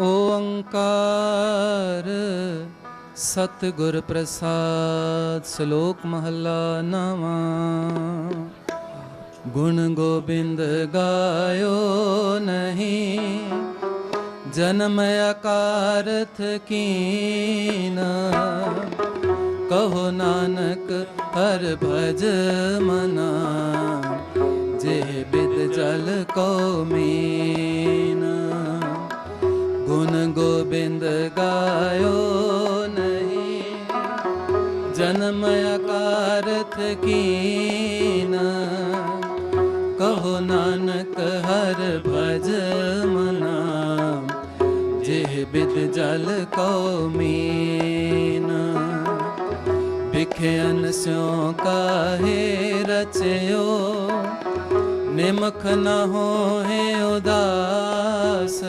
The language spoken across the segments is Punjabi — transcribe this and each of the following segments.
ਓੰਕਾਰ ਸਤਿਗੁਰ ਪ੍ਰਸਾਦ ਸ਼ਲੋਕ ਮਹੱਲਾ ਨਵਾਂ। ਗੁਣ ਗੋਬਿੰਦ ਗਾਇਓ ਨਹੀਂ, ਜਨਮ ਅਕਾਰਥ ਕੀਨ। ਕਹੋ ਨਾਨਕ ਹਰ ਭਜ ਮਨਾ, ਜੇ ਬਿਦ ਜਲ ਕੋ ਮੀਨ। ਗੁਣ ਗੋਬਿੰਦ ਗਾਇਓ ਨਹੀਂ। ਜਨਮ ਅਕਾਰਥ ਕੀਨ। ਕਹੋ ਨਾਨਕ ਹਰ ਭਜ ਮਨਾ ਜਿਹ ਬਿਦ ਜਲ ਕੋ ਮੀਨ। ਵਿਖਿਆਨ ਸਿਉ ਕਾਹੇ ਰਚਿਓ, ਨਿਮਖ ਨ ਹੋਏ ਉਦਾਸ।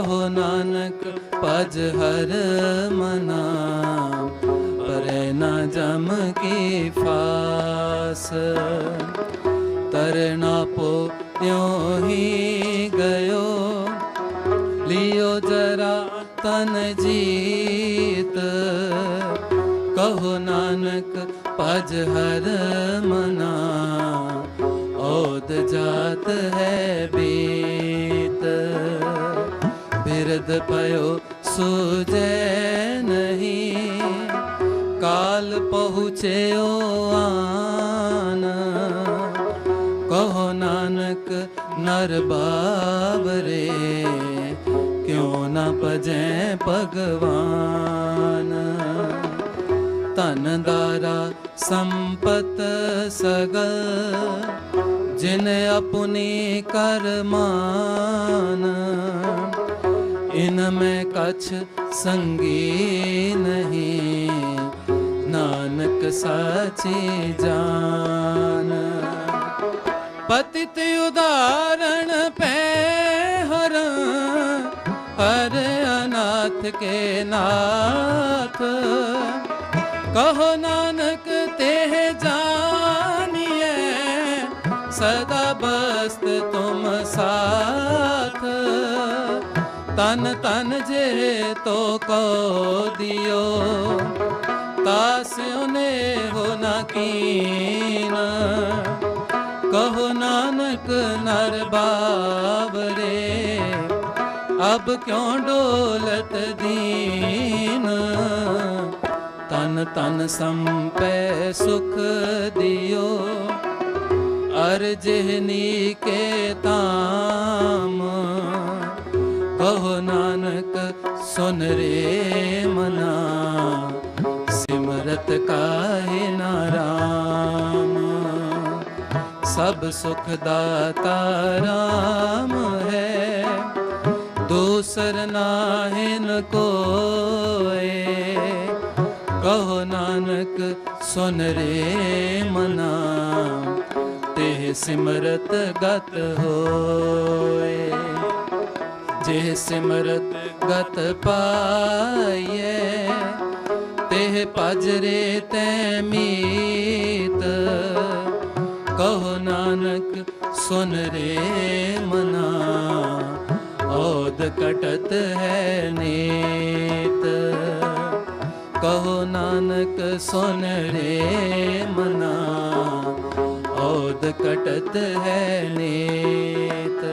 ਕਹੋ ਨਾਨਕ, ਭਜ ਹਰ ਮਨਾ ਪਰੈ ਨਾ ਜਮ ਕੀ ਫਾਸ। ਤਰਨਾ ਪੋ ਤਿਉ ਹੀ ਗਇਓ, ਲਿਓ ਜਰਾ ਤਨ ਜੀਤ। ਕਹੋ ਨਾਨਕ, ਭਜ ਹਰ ਮਨਾ ਓਦ ਜਾਤ ਹੈ ਬੀਤ। ਬਿਰਦ ਪਇਓ ਸੁਜੈ ਨਹੀਂ। ਕਾਲ ਪਹੁੰਚਿਓ ਆਨ। ਕਹੋ ਨਾਨਕ, ਨਰ ਬਾਬਰੇ ਕਿਉ ਨਾ ਭਜੈ ਭਗਵਾਨ। ਧਨ ਦਾਰਾ ਸੰਪਤ ਸਗਲ, ਜਿਨ ਆਪਣੀ ਕਰਮਾਨ। ਇਨ ਮੈਂ ਕਛ ਸੰਗੀ ਨਹੀਂ ਨਾਨਕ ਸਾਚੀ ਜਾਨ ਪਤਿਤ ਉਦਾਹਰਣ ਪੈ ਹਰ ਹਰ ਅਨਾਥ ਕੇ ਨਾਥ ਕਹੋ ਨਾਨਕ ਤੇਹ ਜਾਨੀਏ ਸਦਾ ਬਸਤ ਤੁਮ ਸਾਥ ਤਨ ਤਨ ਜੇ ਤੋ ਕੋ ਦਿਓ ਤਾਸ ਉਨੇ ਹੋ ਨਾ ਕੀਨ। ਕਹੋ ਨਾਨਕ ਨਰ ਬਾਬਰੇ ਅਬ ਕਿਉਂ ਡੋਲਤ ਦੀਨ? ਤਨ ਤਨ ਸੰਪੈ ਸੁਖ ਦਿਓ, ਅਰ ਜਿਹਨੀ ਕੇ ਤਾਮ ਸੁਨ ਰੇ ਮਨਾ, ਸਿਮਰਤ ਕਾਹੇ ਨਾਰਾਮ ਸਭ ਸੁਖ ਦਾਤਾ ਰਾਮ ਹੈ, ਦੂਸਰ ਨਾਹਿਨ ਕੋਏ। ਕਹੋ ਨਾਨਕ, ਸੁਨ ਰੇ ਮਨਾ ਤੇ ਸਿਮਰਤ ਗਤ ਹੋ ਜੇ ਸਿਮਰਤ ਗਤ ਪਾਈਏ ਤੇ ਪਜਰੇ ਤੈ ਮੀਤ। ਕਹੋ ਨਾਨਕ, ਸੁਨ ਰੇ ਮਨਾ ਓਦ ਕਟਤ ਹੈ ਨੀਤ। ਕਹੋ ਨਾਨਕ, ਸੁਨ ਰੇ ਮਨਾ ਓਦ ਕਟਤ ਹੈ ਨੀਤ।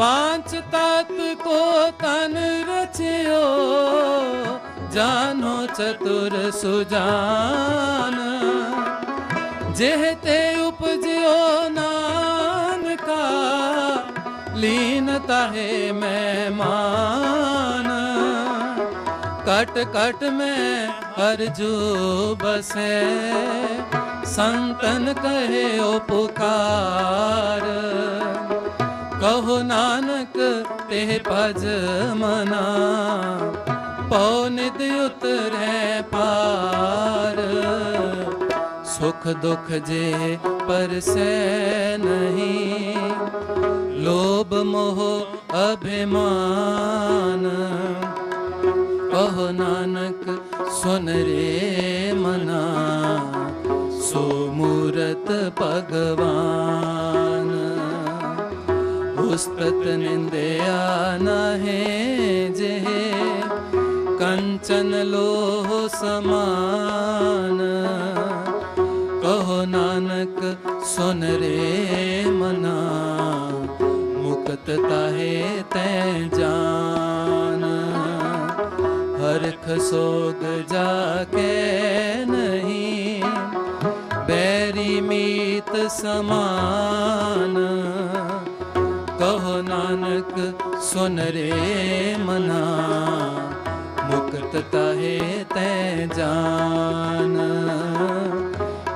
ਪਾਂਚ ਤਤ ਕੋ ਤਨ ਰਚਿਓ ਜਾਨੋ ਚਤੁਰ ਸੁਜਾਨ ਜਿਹ ਤੇ ਉਪਜਿਓ ਨਾਨਕਾ ਲੀਨ ਤਾਹੇ ਮਹਿਮਾਨ ਕਟ ਕਟ ਮੈਂ ਅਰਜੂ ਬਸੈ ਸੰਤਨ ਕਹੇ ਓ ਕਹੋ ਨਾਨਕ ਤੇ ਭਜ ਮਨਾ। ਪਉ ਨਿਦ ਉਤਰੈ ਪਾਰ। ਸੁਖ ਦੁਖ ਜੇ ਪਰਸੈ ਨਹੀਂ, ਲੋਭ ਮੋਹ ਅਭਿਮਾਨ। ਕਹੋ ਨਾਨਕ, ਸੁਨ ਰੇ ਮਨਾ। ਸੋ ਮੂਰਤ ਭਗਵਾਨ। ਉਸਤਤ ਨਿੰਦਿਆ ਨਾਹੇ ਜੇ ਕੰਚਨ ਲੋਹ ਸਮਾਨ ਕਹੋ ਨਾਨਕ ਸੁਨ ਰੇ ਮਨਾ ਮੁਕਤ ਤਾਹੇ ਤੈ ਜਾਨ ਹਰਖ ਸੋਗ ਜਾ ਕੇ ਨਹੀਂ ਬੈਰੀ ਮੀਤ ਸਮਾਨ ਨਾਨਕ, ਸੁਨ ਰੇ ਮਨਾ। ਮੁਕਤ ਤਾਹੇ ਤੈ ਜਾਨ।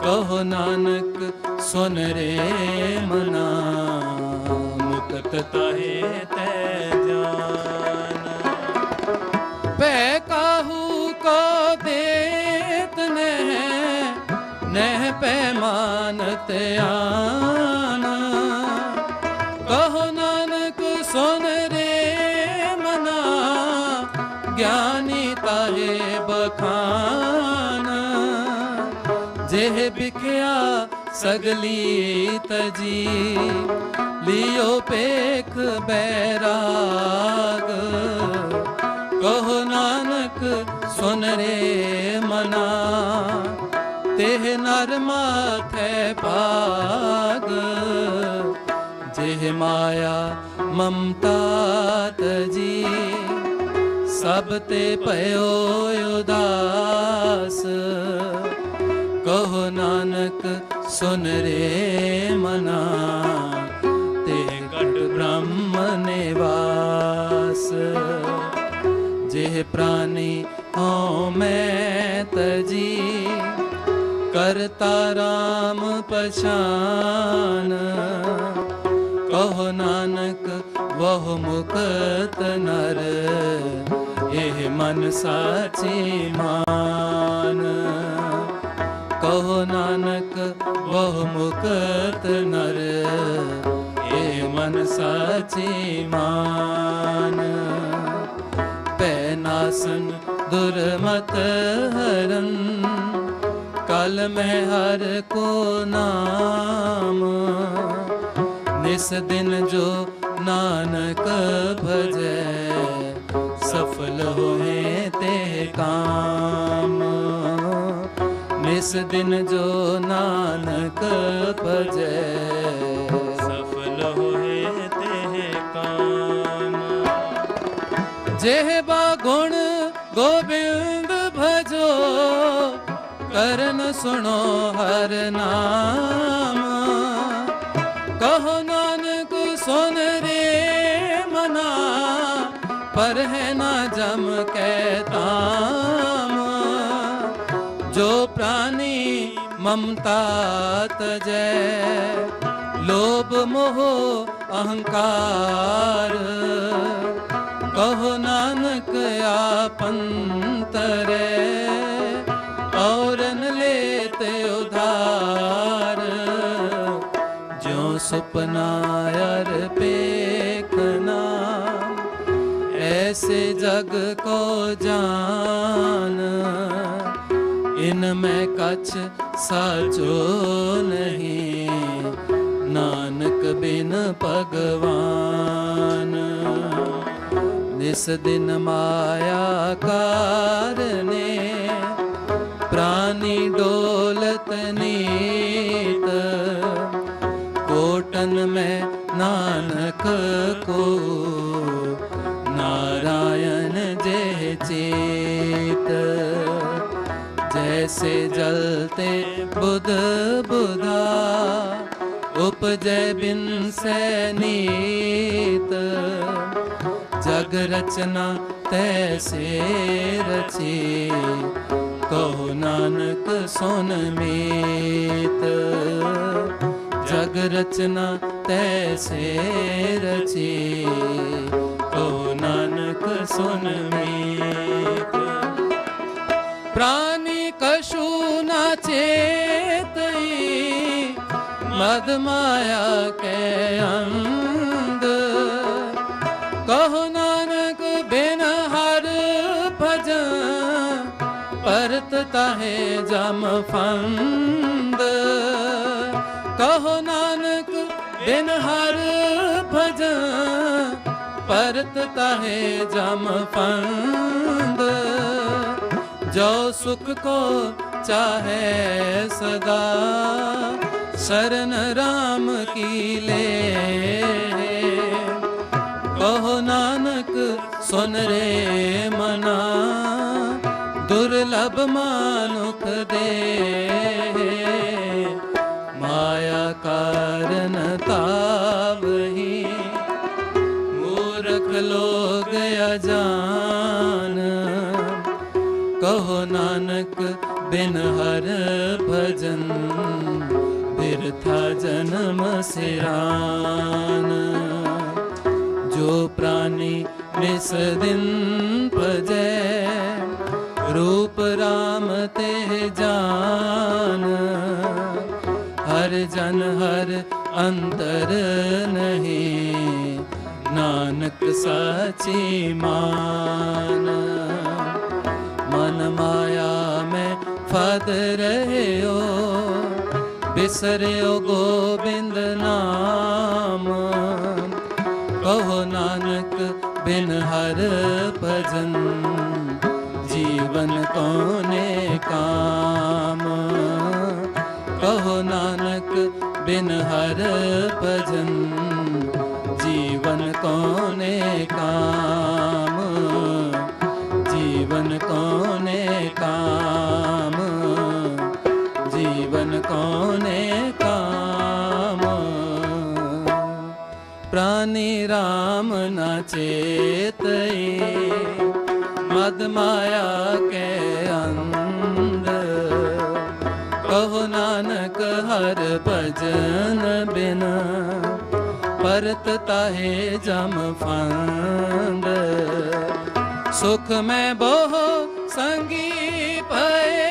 ਕਹੋ ਨਾਨਕ, ਸੁਨ ਰੇ ਮਨਾ। ਮੁਕਤ ਤਾਹੇ ਤੈ ਜਾਨ। ਪੈ ਕਾਹੂ ਕੋ ਦੇਤ ਨਹਿ ਨਹਿ ਪੈਮਾਨਤ ਆਨ। ਕਹੋ ਸਗਲੀ ਤਜੀ ਲਿਓ ਪੇਖ ਬੈਰਾਗ। ਕਹੋ ਨਾਨਕ, ਸੁਨ ਰੇ ਮਨਾ। ਤੇ ਨਰ ਮਾਥੈ ਭਾਗ। ਜਿਹ ਮਾਇਆ ਮਮਤਾ ਤਜੀ ਸਭ ਤੇ ਭਇਓ ਉਦਾਸ। ਸੁਨ ਰੇ ਮਨਾ, ਤੇ ਘਟ ਬ੍ਰਹਮ ਨਿਵਾਸ। ਜਿਹ ਪ੍ਰਾਨੀ ਹਉ ਮੈਂ ਤਜੀ, ਕਰਤਾ ਰਾਮ ਪਛਾਨ। ਕਹੋ ਨਾਨਕ ਵਹ ਮੁਕਤ ਨਰ, ਇਹ ਮਨ ਸਾਚੀ ਮਾਨ। ਕਹੋ ਨਾਨਕ ਵਹ ਮੁਕਤ ਨਰ ਇਹ ਮਨ ਸਾਚੀ ਮਾਨ। ਪੈ ਨਾਸਨ ਦੁਰਮਤ ਹਰਨ, ਕਲ ਮੈਂ ਹਰ ਕੋ ਨਾਮ। ਨਿਸ ਦਿਨ ਜੋ ਨਾਨਕ ਭਜੈ, ਸਫਲ ਹੋਏ ਤੇ ਕਾਮ। ਨਿਸ ਦਿਨ ਜੋ ਨਾਨਕ ਭਜੈ। ਸਫਲ ਹੋਏ ਤੇ ਕਾਮ। ਜਿਹਬਾ ਗੁਣ ਗੋਬਿੰਦ ਭਜੋ ਕਰਨ ਸੁਣੋ ਹਰ ਨਾਮ। ਕਹੋ ਨਾਨਕ ਸੁਨ ਰੇ ਮਨਾ ਪਰ ਹੈ ਨਾ ਜਮ ਕੈ ਤਾਮ। ममता तजय लोभ मोह अहंकार कहो नानक आपन तरे औरन लेते उधार जो सपना अरपेखना ऐसे जग को जान इनमें कछ ਸਾਚੋ ਨਹੀਂ, ਨਾਨਕ ਬਿਨ ਭਗਵਾਨ। ਇਸ ਦਿਨ ਮਾਇਆ ਕਾਰਨੇ, ਪ੍ਰਾਨੀ ਡੋਲਤ ਨੀਤ। ਕੋਟਨ ਮੈਂ ਨਾਨਕ ਕੋ, ਨਾਰਾਇਣ ਜੇ ਚੇਤ। ऐसे जलते बुध बुधा उपजय बिन सैनीत जग रचना तैसे रची कहो नानक सुन मीत जग रचना तैसे रची कहो नानक सुन मीत प्राण ਪ੍ਰਾਨੀ ਕਸ਼ੂ ਨਾ ਚੇਤਈ, ਮਦ ਮਾਇਆ ਕੇ ਅੰਧ। ਕਹੋ ਨਾਨਕ, ਬਿਨ ਹਰ ਭਜਨ, ਪਰਤ ਤਾਹੇ ਜਮ ਫੰਦ। ਕਹੋ ਨਾਨਕ, ਬਿਨ ਹਰ ਭਜ ਪਰਤ ਤਾਹੇ ਜਮ ਫੰਦ ਜੋ ਸੁਖ ਕੋ ਚਾਹੇ ਸਦਾ, ਸ਼ਰਨ ਰਾਮ ਕੀ ਲੈ? ਕਹੋ ਨਾਨਕ, ਸੁਨ ਰੇ ਮਨਾ, ਦੁਰਲਭ ਮਾਨੁਖ ਦੇ। ਮਾਇਆ ਕਾਰਨ ਤਾਵਹੀ, ਮੂਰਖ ਲੋਗ ਅਜਾਨ ਨਾਨਕ, ਬਿਨ ਹਰ ਭਜਨ ਬਿਰਥਾ ਜਨਮ ਸਿਰਾਨ। ਜੋ ਪ੍ਰਾਨੀ ਨਿਸ ਦਿਨ ਭਜੈ, ਰੂਪ ਰਾਮ ਤੇ ਜਾਨ। ਹਰ ਜਨ ਹਰ ਅੰਤਰ ਨਹੀਂ, ਨਾਨਕ ਸਾਚੀ ਮਾਨ। ਮੈਂ ਫਦ ਰਹਿਓ, ਬਿਸਰਿਓ ਗੋਬਿੰਦ ਨਾਮ। ਕਹੋ ਨਾਨਕ, ਬਿਨ ਹਰ ਭਜਨ, ਜੀਵਨ ਕੋਨੇ ਕਾਮ। ਕਹੋ ਨਾਨਕ, ਬਿਨ ਹਰ ਭਜਨ, ਜੀਵਨ ਕੋਨੇ ਕਾਮ। ਜੀਵਨ ਕੋਨੇ ਕਾਮ। ਕੋਨੇ ਕਾਮ? ਪ੍ਰਾਨੀ RAM ਨ ਚੇਤਈ, ਮਦ ਮਾਇਆ ਕੇ ਅੰਧ। ਕਹੋ ਨਾਨਕ ਹਰ ਭਜਨ ਬਿਨ, ਪਰਤ ਤਾਹੇ ਜਮ ਫੰਦ ਸੁਖ ਮੈਂ ਬਹੁ ਸੰਗੀ ਪਏ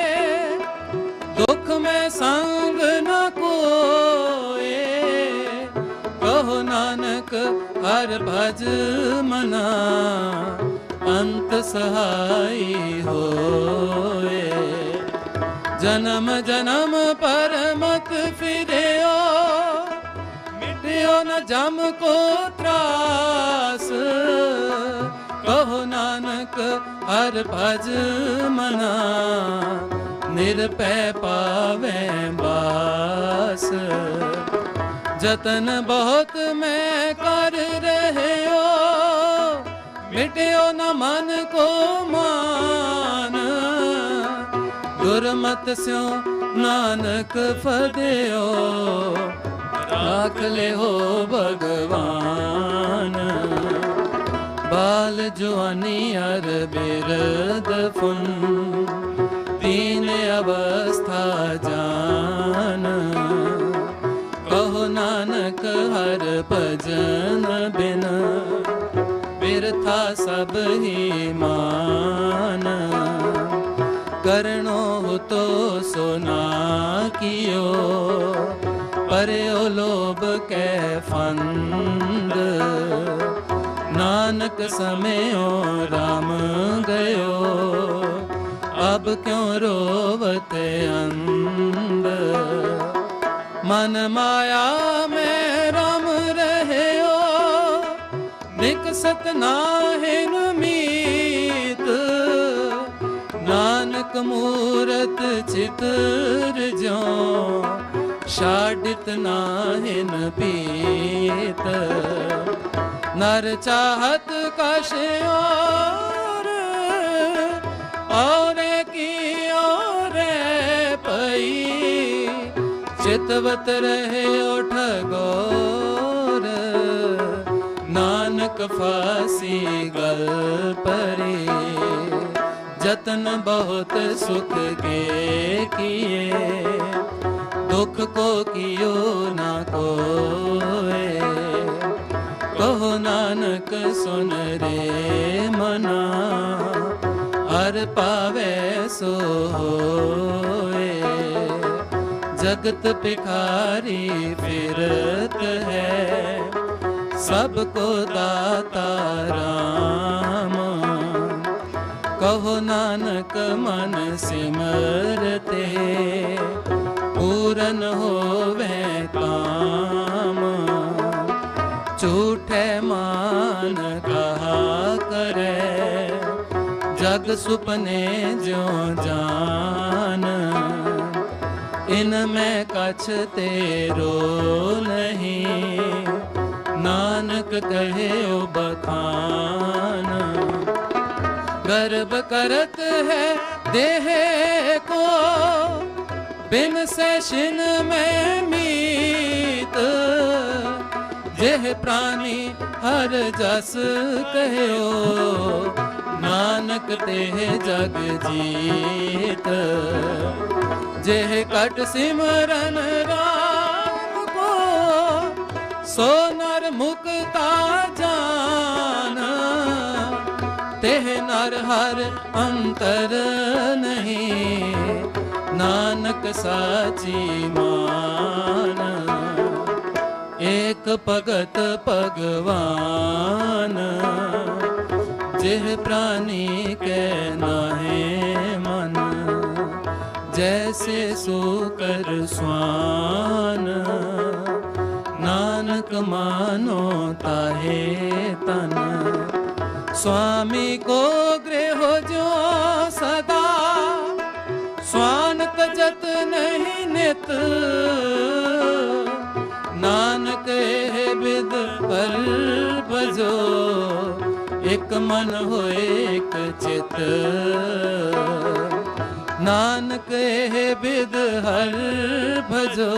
ਮੈਂ ਸੰਗ ਨ ਕੋਏ। ਕਹੋ ਨਾਨਕ, ਹਰ ਭਜ ਮਨਾ, ਅੰਤ ਸਹਾਈ ਹੋਏ। ਜਨਮ ਜਨਮ ਪਰਮਤ ਫਿਰਿਓ, ਮਿਟਿਓ ਨ ਜਮ ਕੋ ਤਰਾਸ। ਕਹੋ ਨਾਨਕ, ਹਰ ਭਜ ਮਨਾ ਨਿਰਪੈ ਪਾਵੇ ਬਾਸ। ਜਤਨ ਬਹੁਤ ਮੈਂ ਕਰ ਰਹਿਓ, ਮਿਟਿਓ ਨਾ ਮਨ ਕੋ ਮਾਨ। ਗੁਰਮਤ ਸਿਓ ਨਾਨਕ ਫਦਿਓ ਰਾਖ ਲਿਓ ਭਗਵਾਨ। ਬਾਲ ਜਵਾਨੀ ਅਰ ਬਿਰਦ ਫੁਨ ਤੀਨ ਅਵਸਥਾ ਜਾਨ ਕਹੋ ਨਾਨਕ ਹਰ ਭਜਨ ਬਿਨ ਬਿਰਥਾ ਸਭ ਹੀ ਮਾਨ ਕਰਣੋ ਤੋ ਸੁਨਾ ਕੀਓ ਪਰਿਓ ਲੋਭ ਕੈ ਫੰਦ ਨਾਨਕ ਸਮਿਓ RAM ਗਇਓ ਅਬ ਕਿਉ ਰੋਵਤ ਅੰਦ ਮਨ ਮਾਇਆ ਮੈਂ ਰਮ ਰਹਿਓ ਨਿਕਸਤ ਨਾਹਿਨ ਮੀਤ ਨਾਨਕ ਮੂਰਤ ਚਿਤਰ ਜੋ ਛਾੜਿਤ ਨਾਹਿਨ ਪੀਤ ਨਰ ਚਾਹਤ ਕਸ਼ਿਓ ਚਿਤਵਤ ਰਹੇ ਉਠ ਗੋਰ ਨਾਨਕ ਫਾਸੀ ਗਲ ਪਰੇ ਜਤਨ ਬਹੁਤ ਸੁਖ ਕੇ ਕੀਏ ਦੁਖ ਕੋ ਕੀਓ ਨਾ ਕੋਏ ਕਹੋ ਨਾਨਕ ਸੁਨ ਰੇ ਮਨਾ ਹਰ ਪਾਵੇ ਸੋ ਹੋਏ ਜਗਤ ਪਿਖਾਰੀ ਫਿਰਤ ਹੈ। ਸਭ ਕੋ ਦਾਤਾ ਰਾਮ। ਕਹੋ ਨਾਨਕ ਮਨ ਸਿਮਰਤੇ ਪੂਰਨ ਹੋਵੇ ਕਾਮ। ਚੂੜ ਝੂਠੇ ਮਾਨ ਕਹਾ ਕਰੇ। ਜਗ ਸੁਪਨੇ ਜਿਉ ਜਾਨ ਬਿਨ ਮੈਂ ਕਛ ਤੇਰੋ ਨਹੀਂ। ਨਾਨਕ ਕਹਿਓ ਬਖਾਨ, ਗਰਬ ਕਰਤ ਹੈ ਦੇਹ ਕੋ। ਬਿਨ ਸੈਸ਼ਨ ਮੈਂ ਮੀਤ, ਜਿਹ ਪ੍ਰਾਨੀ ਹਰ ਜਸ ਕਹਿਓ। ਨਾਨਕ ਤੇ ਜਗ ਜੀਤ ਜਿਹ ਕਟ ਸਿਮਰਨ ਰਾਮ ਕੋ, ਸੋ ਨਰ ਮੁਕਤਾ ਜਾਨ। ਤੇਹ ਨਰ ਹਰ ਅੰਤਰ ਨਹੀਂ, ਨਾਨਕ ਸਾਚੀ ਮਾਨ। ਏਕ ਭਗਤ ਭਗਵਾਨ, ਜਿਹ ਪ੍ਰਾਨੀ ਕੈ ਨਾ जैसे सो कर स्वान नानक मानो ताहे तन स्वामी को गृह जो सदा स्वान तजत नहीं नित नानक है विद पर भजो एक मन होए एक चित ਨਾਨਕ ਇਹ ਬਿਦ ਹਰ ਭਜੋ,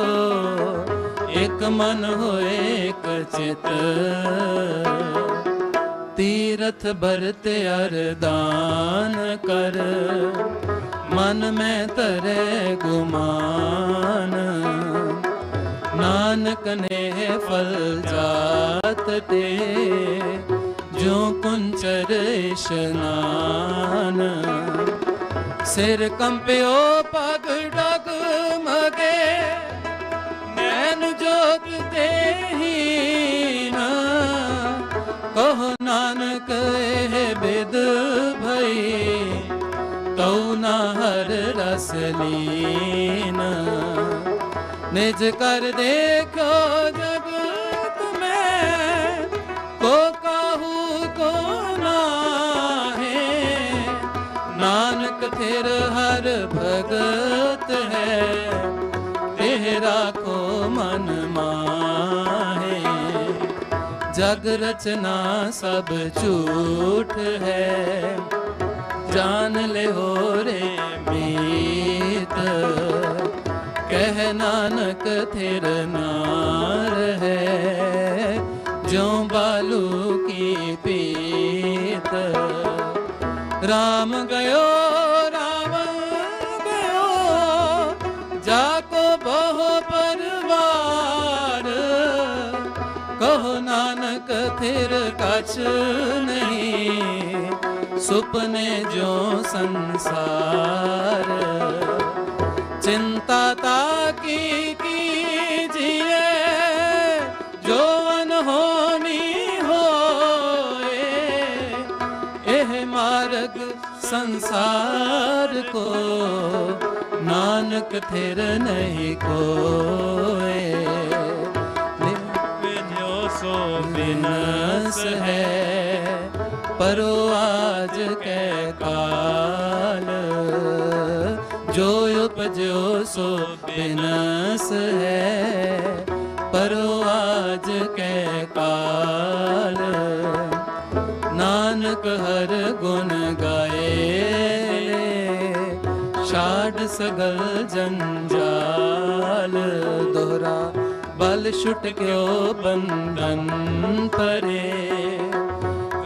ਇਕ ਮਨ ਹੋਏ ਇਕ ਚਿਤ। ਤੀਰਥ ਭਰਤ ਅਰਦਾਨ ਕਰ, ਮਨ ਮੈਂ ਤਰੇ ਗੁਮਾਨ। ਨਾਨਕ ਨੇ ਫਲ ਜਾਤ ਤੇ, ਜੋ ਕੁੰਚਰ ਇਸ਼ਨਾਨ। ਸਿਰ ਕੰਪਿਓ ਪਗ ਡਗ ਮਗੇ, ਨੈਣ ਜੋਤ ਦੇਹੀਨ ਕਹ ਨਾਨਕ ਇਹ ਬਿਦ ਭਈ, ਤਉ ਨਾ ਹਰ ਰਸ ਲੀਨ। ਨਿਜ ਕਰ ਦੇਖੋ ਜਗਤ ਨਾਨਕ ਥਿਰ ਹਰ ਭਗਤ ਹੈ। ਤੇਰਾ ਕੋ ਮਨ ਮਾਹੇ। ਜਗ ਰਚਨਾ ਸਭ ਝੂਠ ਹੈ। ਜਾਨ ਲੈ ਹੋ ਰੇ ਮੀਤ। ਕਹਿ ਨਾਨਕ ਥਿਰ ਨਾਰ ਹੈ। ਜੋ ਬਾਲੂ ਕੀ ਪੀਤ। ਰਾਮ ਨਾਨਕ ਥਿਰ ਕਛ ਨਹੀਂ। ਸੁਪਨੇ ਜੋ ਸੰਸਾਰ। ਚਿੰਤਾ ਤਾ ਕੀ ਕੀਜੀਏ? ਜੋ ਅਨਹੋਨੀ ਹੋਏ। ਇਹ ਮਾਰਗ ਸੰਸਾਰ ਕੋ। ਨਾਨਕ ਥਿਰ ਨਹੀਂ ਕੋਏ। ਬਿਨਸ ਹੈ ਪਰੋ ਆਜ ਕੈ ਕਾਲ ਜੋ ਉਪਜੋ ਸੋ ਬਿਨਸ ਹੈ ਪਰੋ ਆਜ ਕੈ ਕਾਲ ਨਾਨਕ ਹਰ ਗੁਣ ਗਾਏ ਛਾੜ ਸਗਲ ਜੰਜਾਲ ਦੋਹਰਾ ਬਲ ਛੁਟ ਗਿਓ ਬੰਧਨ ਪਰੇ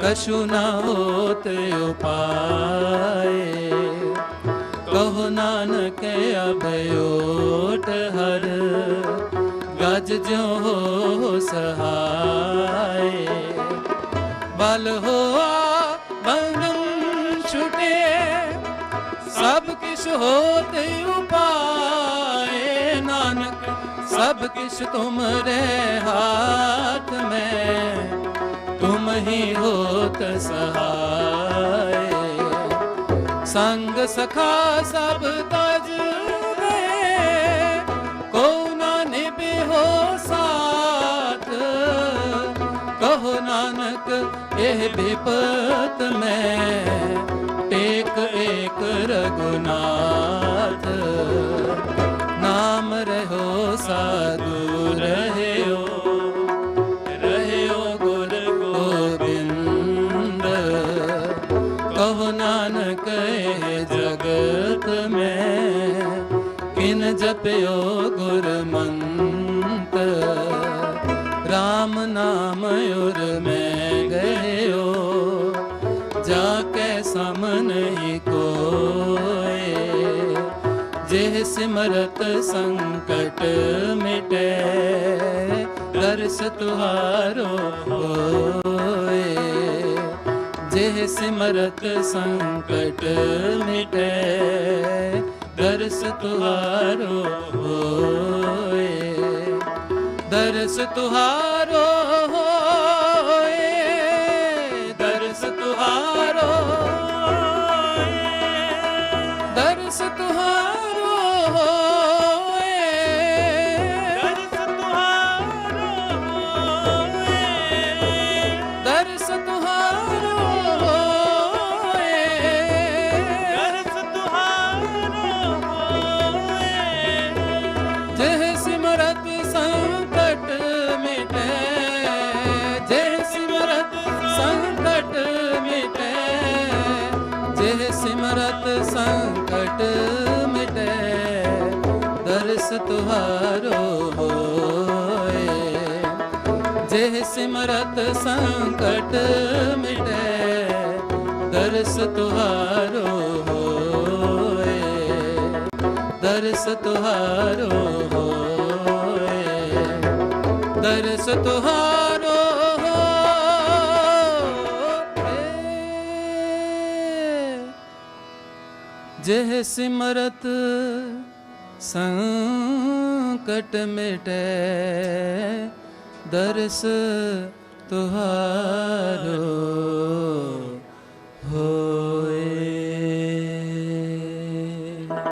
ਕਛੂ ਨਾ ਹੋਤ ਉਪਾਏ ਕਹੋ ਨਾਨਕ ਅਭਯੋਟ ਹਰ ਗਜ ਜਿਉ ਹੋ ਸਹਾਏ ਬਲ ਹੋਆ ਬੰਧਨ ਛੁਟੇ ਸਭ ਕਿਛ ਹੋਤ ਉਪਾਏ ਸਭ ਕਿਛ ਤੁਮਰੇ ਹਾਥ ਮੈਂ, ਤੁਮ ਹੀ ਹੋਤ ਸਹਾਏ। ਸੰਗ ਸਖਾ ਸਭ ਤਜ ਗਏ ਕੋ ਨਾ ਨਿਭਿਓ ਸਾਥ। ਕਹੋ ਕਹੋ ਨਾਨਕ ਇਹ ਬਿਪਤ ਮੈਂ, ਟੇਕ ਸਾਧੂ ਰਹਿਓ ਰਹਿਓ ਗੁਰ ਗੋਬਿੰਦ। ਕਹੋ ਨਾਨਕ, ਇਹ ਜਗਤ ਮੈਂ, ਕਿਨ ਜਪਿਓ ਗੁਰ ਮੰਤ RAM ਨਾਮ ਉਰ ਮੈਂ ਗਇਓ ਜਾ ਕੇ ਸਮ ਨਹੀਂ ਕੋਏ। ਜਿਹ ਸਿਮਰਤ ਸੰਗ ਦਰਸ ਤੁਹਾਰੋ ਹੋਏ ਜਿਹ ਸਿਮਰਤ ਸੰਕਟ ਮਿਟੇ ਦਰਸ ਤੁਹਾਰੋ ਹੋਏ ਦਰਸ ਤੁਹਾਰੋ ਹੋਏ। ਜਿਹ ਸਿਮਰਤ ਸੰਕਟ ਮਿਟੇ, ਦਰਸ ਤੁਹਾਰੋ ਹੋਏ। ਦਰਸ ਤੁਹਾਰੋ ਹੋਏ। ਦਰਸ ਤੁਹਾਰੋ ਹੋਏ। ਜਿਹ ਸਿਮਰਤ ਸੰਕਟ ਮਿਟੈ ਦਰਸ ਤੁਹਾਰੋ।